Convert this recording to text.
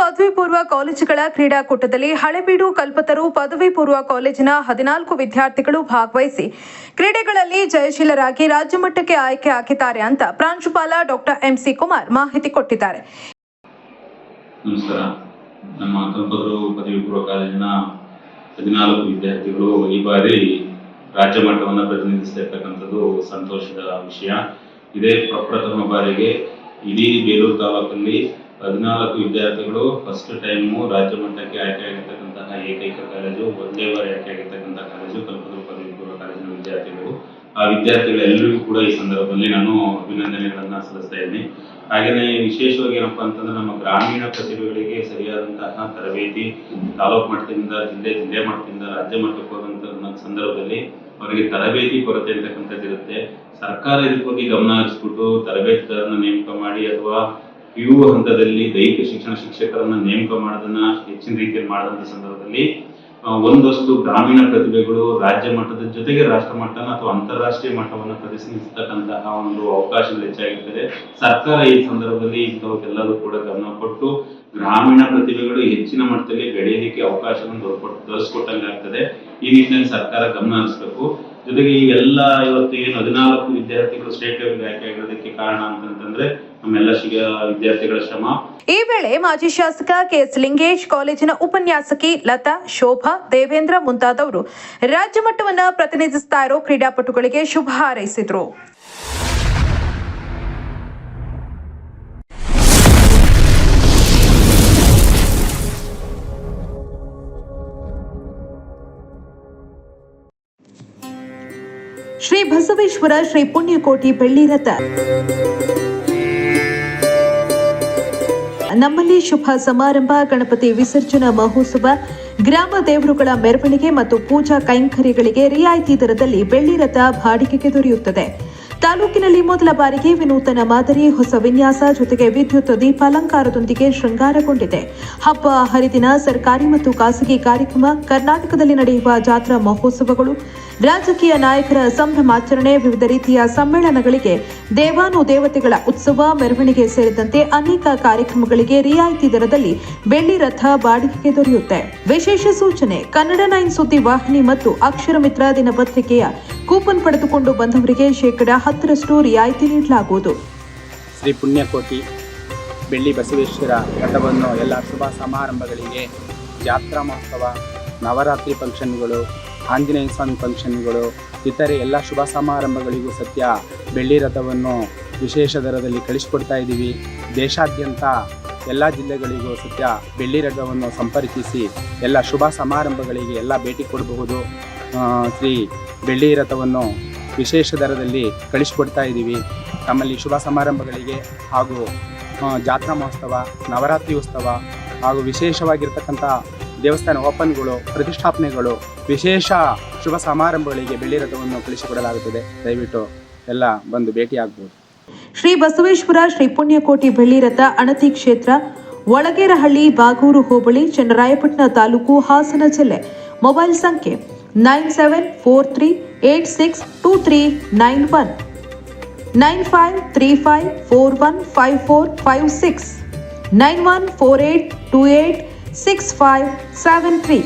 ಪದವಿ ಪೂರ್ವ ಕಾಲೇಜುಗಳ ಕ್ರೀಡಾಕೂಟದಲ್ಲಿ ಹಳೆಬೀಡು ಕಲ್ಪತರು ಪದವಿ ಪೂರ್ವ ಕಾಲೇಜಿನ ಹದಿನಾಲ್ಕು ವಿದ್ಯಾರ್ಥಿಗಳು ಭಾಗವಹಿಸಿ ಕ್ರೀಡೆಗಳಲ್ಲಿ ಜಯಶೀಲರಾಗಿ ರಾಜ್ಯ ಮಟ್ಟಕ್ಕೆ ಆಯ್ಕೆ ಹಾಕಿದ್ದಾರೆ ಅಂತ ಪ್ರಾಂಶುಪಾಲ ಡಾಕ್ಟರ್ ಎಂಸಿ ಕುಮಾರ್ ಮಾಹಿತಿ ಕೊಟ್ಟಿದ್ದಾರೆ. ನಮಸ್ಕಾರ. ನಮ್ಮ ಪದವಿ ಪೂರ್ವ ಕಾಲೇಜಿನ ಹದಿನಾಲ್ಕು ವಿದ್ಯಾರ್ಥಿಗಳು ಈ ಬಾರಿ ಸಂತೋಷದ ವಿಷಯ. ಇದೇ ಪ್ರಪ್ರಥಮ ಬಾರಿಗೆ ಇಡೀ ಬೇಲೂರು ತಾಲೂಕಲ್ಲಿ ಹದಿನಾಲ್ಕು ವಿದ್ಯಾರ್ಥಿಗಳು ಫಸ್ಟ್ ಟೈಮು ರಾಜ್ಯ ಮಟ್ಟಕ್ಕೆ ಆಯ್ಕೆ ಆಗಿರ್ತಕ್ಕಂತಹ ಏಕೈಕ ಕಾಲೇಜು, ಒಂದೇ ಬಾರಿ ಆಯ್ಕೆ ಆಗಿರ್ತಕ್ಕಂಥ ಕಾಲೇಜು, ಕಲ್ಪತರು ಪದವಿ ಪೂರ್ವ ಕಾಲೇಜಿನ ವಿದ್ಯಾರ್ಥಿಗಳು. ಆ ವಿದ್ಯಾರ್ಥಿಗಳೆಲ್ಲರಿಗೂ ಕೂಡ ಈ ಸಂದರ್ಭದಲ್ಲಿ ನಾನು ಅಭಿನಂದನೆಗಳನ್ನ ಸಲ್ಲಿಸ್ತಾ ಇದ್ದೀನಿ. ಹಾಗೆಯೇ ವಿಶೇಷವಾಗಿ ಏನಪ್ಪಾ ಅಂತಂದ್ರೆ ನಮ್ಮ ಗ್ರಾಮೀಣ ಪ್ರತಿಭೆಗಳಿಗೆ ಸರಿಯಾದಂತಹ ತರಬೇತಿ ತಾಲೂಕು ಮಟ್ಟದಿಂದ ಜಿಲ್ಲೆ ಜಿಲ್ಲೆ ಮಟ್ಟದಿಂದ ರಾಜ್ಯ ಮಟ್ಟಕ್ಕೆ ಹೋದಂತ ಸಂದರ್ಭದಲ್ಲಿ ಅವರಿಗೆ ತರಬೇತಿ ಕೊರತೆ ಇರ್ತಕ್ಕಂಥದ್ದು ಇರುತ್ತೆ ಸರ್ಕಾರ ಇದ್ರ ಬಗ್ಗೆ ಗಮನ ಹರಿಸ್ಬಿಟ್ಟು ತರಬೇತಿದಾರನ ನೇಮಕ ಮಾಡಿ ಅಥವಾ ಪಿ ಯು ಹಂತದಲ್ಲಿ ದೈಹಿಕ ಶಿಕ್ಷಣ ಶಿಕ್ಷಕರನ್ನ ನೇಮಕ ಮಾಡೋದನ್ನ ಹೆಚ್ಚಿನ ರೀತಿಯಲ್ಲಿ ಮಾಡೋದಂತ ಸಂದರ್ಭದಲ್ಲಿ ಒಂದಷ್ಟು ಗ್ರಾಮೀಣ ಪ್ರತಿಭೆಗಳು ರಾಜ್ಯ ಮಟ್ಟದ ಜೊತೆಗೆ ರಾಷ್ಟ್ರ ಮಟ್ಟನ ಅಥವಾ ಅಂತಾರಾಷ್ಟ್ರೀಯ ಮಟ್ಟವನ್ನು ಪ್ರದರ್ಶಿಸತಕ್ಕಂತಹ ಒಂದು ಅವಕಾಶಗಳು ಹೆಚ್ಚಾಗಿರ್ತದೆ. ಸರ್ಕಾರ ಈ ಸಂದರ್ಭದಲ್ಲಿ ಇಂಥವಕ್ಕೆಲ್ಲರೂ ಕೂಡ ಗಮನ ಕೊಟ್ಟು ಗ್ರಾಮೀಣ ಪ್ರತಿಭೆಗಳು ಹೆಚ್ಚಿನ ಮಟ್ಟದಲ್ಲಿ ಬೆಳೆಯಲಿಕ್ಕೆ ಅವಕಾಶವನ್ನು ದೊರಕೊಟ್ಟು ದೊರಕಿಸ್ಕೊಟ್ಟಂಗೆ ಆಗ್ತದೆ ಈ ನಿಟ್ಟಿನಲ್ಲಿ ಸರ್ಕಾರ ಗಮನ ಹರಿಸಬೇಕು. ಜೊತೆಗೆ ಈ ಎಲ್ಲ ಇವತ್ತು ಏನು ಹದಿನಾಲ್ಕು ವಿದ್ಯಾರ್ಥಿಗಳು ಸ್ಟೇಟ್ ಲೆವೆಲ್ ಆಯ್ಕೆ ಆಗಿರೋದಕ್ಕೆ ಕಾರಣ ಅಂತಂತಂದ್ರೆ ನಮ್ಮೆಲ್ಲ ಶಿಗ ವಿದ್ಯಾರ್ಥಿಗಳ ಶ್ರಮ. ಈ ವೇಳೆ ಮಾಜಿ ಶಾಸಕ ಕೆಎಸ್ ಲಿಂಗೇಶ್ ಕಾಲೇಜಿನ ಉಪನ್ಯಾಸಕಿ ಲತಾ, ಶೋಭಾ, ದೇವೇಂದ್ರ ಮುಂತಾದವರು ರಾಜ್ಯ ಮಟ್ಟವನ್ನು ಪ್ರತಿನಿಧಿಸ್ತಾ ಇರೋ ಕ್ರೀಡಾಪಟುಗಳಿಗೆ ಶುಭ ಹಾರೈಸಿದ್ರು. ಶ್ರೀ ಬಸವೇಶ್ವರ ಶ್ರೀ ಪುಣ್ಯಕೋಟಿ ಬೆಳ್ಳಿ ರಥ. ನಮ್ಮಲ್ಲಿ ಶುಭ ಸಮಾರಂಭ, ಗಣಪತಿ ವಿಸರ್ಜನಾ ಮಹೋತ್ಸವ, ಗ್ರಾಮ ದೇವರುಗಳ ಮೆರವಣಿಗೆ ಮತ್ತು ಪೂಜಾ ಕೈಂಕರ್ಯಗಳಿಗೆ ರಿಯಾಯಿತಿ ದರದಲ್ಲಿ ಬೆಳ್ಳಿ ರಥ ಬಾಡಿಗೆಗೆ ದೊರೆಯುತ್ತದೆ. ತಾಲೂಕಿನಲ್ಲಿ ಮೊದಲ ಬಾರಿಗೆ ವಿನೂತನ ಮಾದರಿ ಹೊಸ ವಿನ್ಯಾಸ ಜೊತೆಗೆ ವಿದ್ಯುತ್ ದೀಪಾಲಂಕಾರದೊಂದಿಗೆ ಶೃಂಗಾರಗೊಂಡಿದೆ. ಹಬ್ಬ ಹರಿದಿನ ಸರ್ಕಾರಿ ಮತ್ತು ಖಾಸಗಿ ಕಾರ್ಯಕ್ರಮ, ಕರ್ನಾಟಕದಲ್ಲಿ ನಡೆಯುವ ಜಾತ್ರಾ ಮಹೋತ್ಸವಗಳು, ರಾಜಕೀಯ ನಾಯಕರ ಸಂಭ್ರಮಾಚರಣೆ, ವಿವಿಧ ರೀತಿಯ ಸಮ್ಮೇಳನಗಳಿಗೆ ದೇವಾನು ದೇವತೆಗಳ ಉತ್ಸವ, ಮೆರವಣಿಗೆ ಸೇರಿದಂತೆ ಅನೇಕ ಕಾರ್ಯಕ್ರಮಗಳಿಗೆ ರಿಯಾಯಿತಿ ದರದಲ್ಲಿ ಬೆಳ್ಳಿ ರಥ ಬಾಡಿಗೆಗೆ ದೊರೆಯುತ್ತೆ. ವಿಶೇಷ ಸೂಚನೆ, ಕನ್ನಡ ನೈನ್ ಸುದ್ದಿ ವಾಹಿನಿ ಮತ್ತು ಅಕ್ಷರ ಮಿತ್ರ ದಿನಪತ್ರಿಕೆಯ ಕೂಪನ್ ಪಡೆದುಕೊಂಡು ಬಂದವರಿಗೆ ಶೇಕಡಾ ಹತ್ತರಷ್ಟು ರಿಯಾಯಿತಿ ನೀಡಲಾಗುವುದು. ಶ್ರೀ ಪುಣ್ಯಕೋಟಿ, ಬೆಳ್ಳಿ ಬಸವೇಶ್ವರ ರಥವನ್ನು ಎಲ್ಲ ಶುಭ ಸಮಾರಂಭಗಳಿಗೆ, ಜಾತ್ರಾ ಮಹೋತ್ಸವ, ನವರಾತ್ರಿ ಫಂಕ್ಷನ್ಗಳು, ಆಂಜನೇಯ ಸ್ವಾಮಿ ಫಂಕ್ಷನ್ಗಳು, ಇತರೆ ಎಲ್ಲ ಶುಭ ಸಮಾರಂಭಗಳಿಗೂ ಸತ್ಯ ಬೆಳ್ಳಿ ರಥವನ್ನು ವಿಶೇಷ ದರದಲ್ಲಿ ಕಳಿಸಿಕೊಡ್ತಾ ಇದ್ದೀವಿ. ದೇಶಾದ್ಯಂತ ಎಲ್ಲ ಜಿಲ್ಲೆಗಳಿಗೂ ಸತ್ಯ ಬೆಳ್ಳಿ ರಥವನ್ನು ಸಂಪರ್ಕಿಸಿ ಎಲ್ಲ ಶುಭ ಸಮಾರಂಭಗಳಿಗೆ ಎಲ್ಲ ಭೇಟಿ ಕೊಡಬಹುದು. ಶ್ರೀ ಬೆಳ್ಳಿ ರಥವನ್ನು ವಿಶೇಷ ದರದಲ್ಲಿ ಕಳಿಸಿಕೊಡ್ತಾ ಇದ್ದೀವಿ. ನಮ್ಮಲ್ಲಿ ಶುಭ ಸಮಾರಂಭಗಳಿಗೆ ಹಾಗೂ ಜಾತ್ರಾ ಮಹೋತ್ಸವ, ನವರಾತ್ರಿ ಉತ್ಸವ ಹಾಗೂ ವಿಶೇಷವಾಗಿರ್ತಕ್ಕಂಥ ದೇವಸ್ಥಾನ ಓಪನ್ಗಳು, ಪ್ರತಿಷ್ಠಾಪನೆಗಳು ವಿಶೇಷ ಶುಭ ಸಮಾರಂಭಗಳಿಗೆ ಬೆಳ್ಳಿ ರಥವನ್ನು ಕಳಿಸಿಕೊಡಲಾಗುತ್ತದೆ. ದಯವಿಟ್ಟು ಎಲ್ಲ ಬಂದು ಭೇಟಿಯಾಗ್ಬೋದು. ಶ್ರೀ ಬಸವೇಶ್ವರ ಶ್ರೀ ಪುಣ್ಯಕೋಟಿ ಬೆಳ್ಳಿ ರಥ ಅಣತಿ ಕ್ಷೇತ್ರ, ಒಳಗೇರಹಳ್ಳಿ ಬಾಗೂರು ಹೋಬಳಿ, ಚನ್ನರಾಯಪಟ್ಟಣ ತಾಲೂಕು ಹಾಸನ ಜಿಲ್ಲೆ. ಮೊಬೈಲ್ ಸಂಖ್ಯೆ nine seven four three eight six two three nine one. nine five three five four one five four five six. nine one four eight two eight six five seven three.